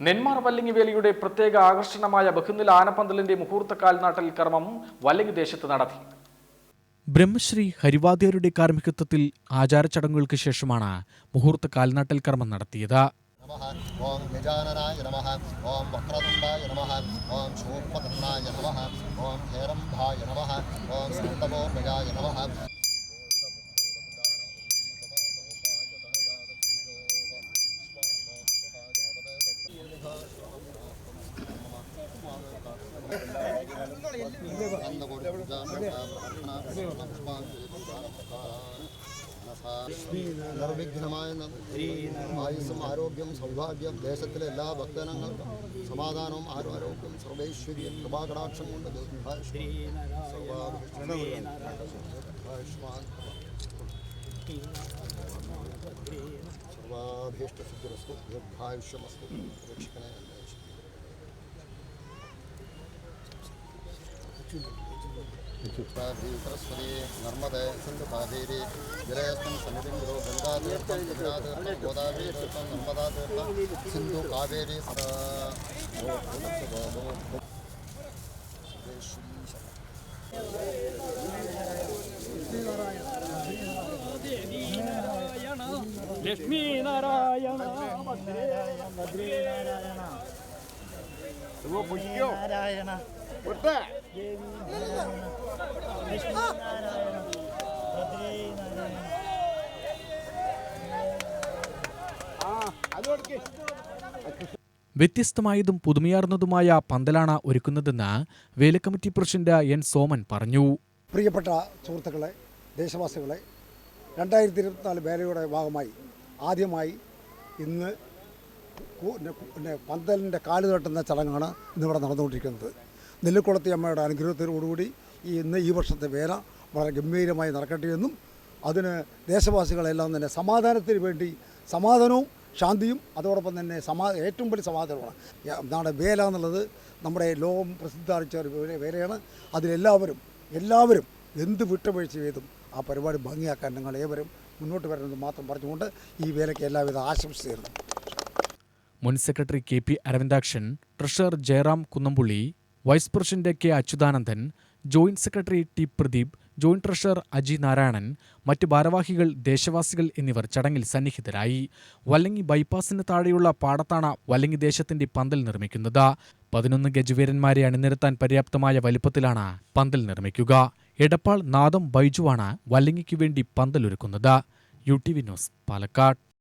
നെന്മാർ വല്ലിങ്ങി വേലിയുടെ പ്രത്യേക ആകർഷണമായ ബഹുനില ആനപ്പന്തലിന്റെ മുഹൂർത്തക്കാൽ നാട്ടൽ കർമ്മം വല്ലിങ്ങി ദേശത്ത് നടത്തി. ബ്രഹ്മശ്രീ ഹരിവാദ്യരുടെ കാർമ്മികത്വത്തിൽ ആചാരച്ചടങ്ങുകൾക്ക് ശേഷമാണ് മുഹൂർത്ത കാൽനാട്ടൽ കർമ്മം നടത്തിയത്. ഓം ഓം ഓം ഓം ഹേരംഭായ ഓം നിർവിഘ്നമായ ആയുസ്സും ആരോഗ്യം സൗഭാഗ്യം ദേശത്തിലെ എല്ലാ ഭക്തജനങ്ങൾക്കും സമാധാനവും ആരോഗ്യം സർവൈശ്വര്യം കൃപാകടാക്ഷം കൊണ്ട് ദീർഘായുഷ്മാൻ സർവാഭീഷ്ട സർവാഭീഷ്ടസിദ്ധിരസ്തു ദീർഘായുഷ്യമസ്തു രക്ഷിക്കണേ എന്നെ. सरस्वती नर्मदे सिंधु कावेरी विलयस्थम समितिम गुरु गंगा तीर्थम गंगा तीर्थम गोदावरी तीर्थम नर्मदा तीर्थम सिंधु कावेरी सदा लक्ष्मी नारायण। नारायण नारायण വ്യത്യസ്തമായതും പുതുമയാർന്നതുമായ പന്തലാണ് ഒരുക്കുന്നതെന്ന് വേലക്കമ്മിറ്റി പ്രസിഡന്റ് എൻ സോമൻ പറഞ്ഞു. പ്രിയപ്പെട്ട സുഹൃത്തുക്കളെ ദേശവാസികളെ രണ്ടായിരത്തി ഇരുപത്തിനാല് വേലയുടെ ഭാഗമായി ആദ്യമായി ഇന്ന് പന്തലിന്റെ കാൽ തട്ടുന്ന ചടങ്ങാണ് ഇന്നിവിടെ നടന്നുകൊണ്ടിരിക്കുന്നത്. നെല്ലിക്കുളത്തി അമ്മയുടെ അനുഗ്രഹത്തോടുകൂടി ഈ ഇന്ന് ഈ വർഷത്തെ വേല വളരെ ഗംഭീരമായി നടക്കട്ടെ എന്നും അതിന് ദേശവാസികളെല്ലാം തന്നെ സമാധാനത്തിന് വേണ്ടി സമാധാനവും ശാന്തിയും അതോടൊപ്പം തന്നെ സമാ ഏറ്റവും വലിയ സമാധാനമാണ്. നാടെ വേല എന്നുള്ളത് നമ്മുടെ ലോകം പ്രസിദ്ധാർജിച്ച ഒരു വേലയാണ്. അതിലെല്ലാവരും എല്ലാവരും എന്ത് വിട്ടുവീഴ്ച ചെയ്തും ആ പരിപാടി ഭംഗിയാക്കാൻ നിങ്ങൾ ഏവരും മുന്നോട്ട് വരണമെന്ന് മാത്രം പറഞ്ഞുകൊണ്ട് ഈ വേലയ്ക്ക് എല്ലാവിധ ആശംസ മുൻ secretary K P Aravindakshan treasurer Jayaram Kunnampully vice president K Achuthanandan joint secretary T Pradeep joint treasurer Aji Narayanan മറ്റ് ഭാരവാഹികൾ ദേശവാസികൾ എന്നിവർ ചടങ്ങിൽ സന്നിഹിതരായി. വല്ലങ്ങി ബൈപ്പാസിന് താഴെയുള്ള പാടത്താണ് വല്ലങ്ങി ദേശത്തിന്റെ പന്തൽ നിർമ്മിക്കുന്നത്. പതിനൊന്ന് ഗജവീരന്മാരെ അണിനിരത്താൻ പര്യാപ്തമായ വലിപ്പത്തിലാണ് പന്തൽ നിർമ്മിക്കുക. എടപ്പാൾ നാദം ബൈജുവാണ് വല്ലങ്ങിക്ക് വേണ്ടി പന്തലൊരുക്കുന്നത്. U T V news Palakkad.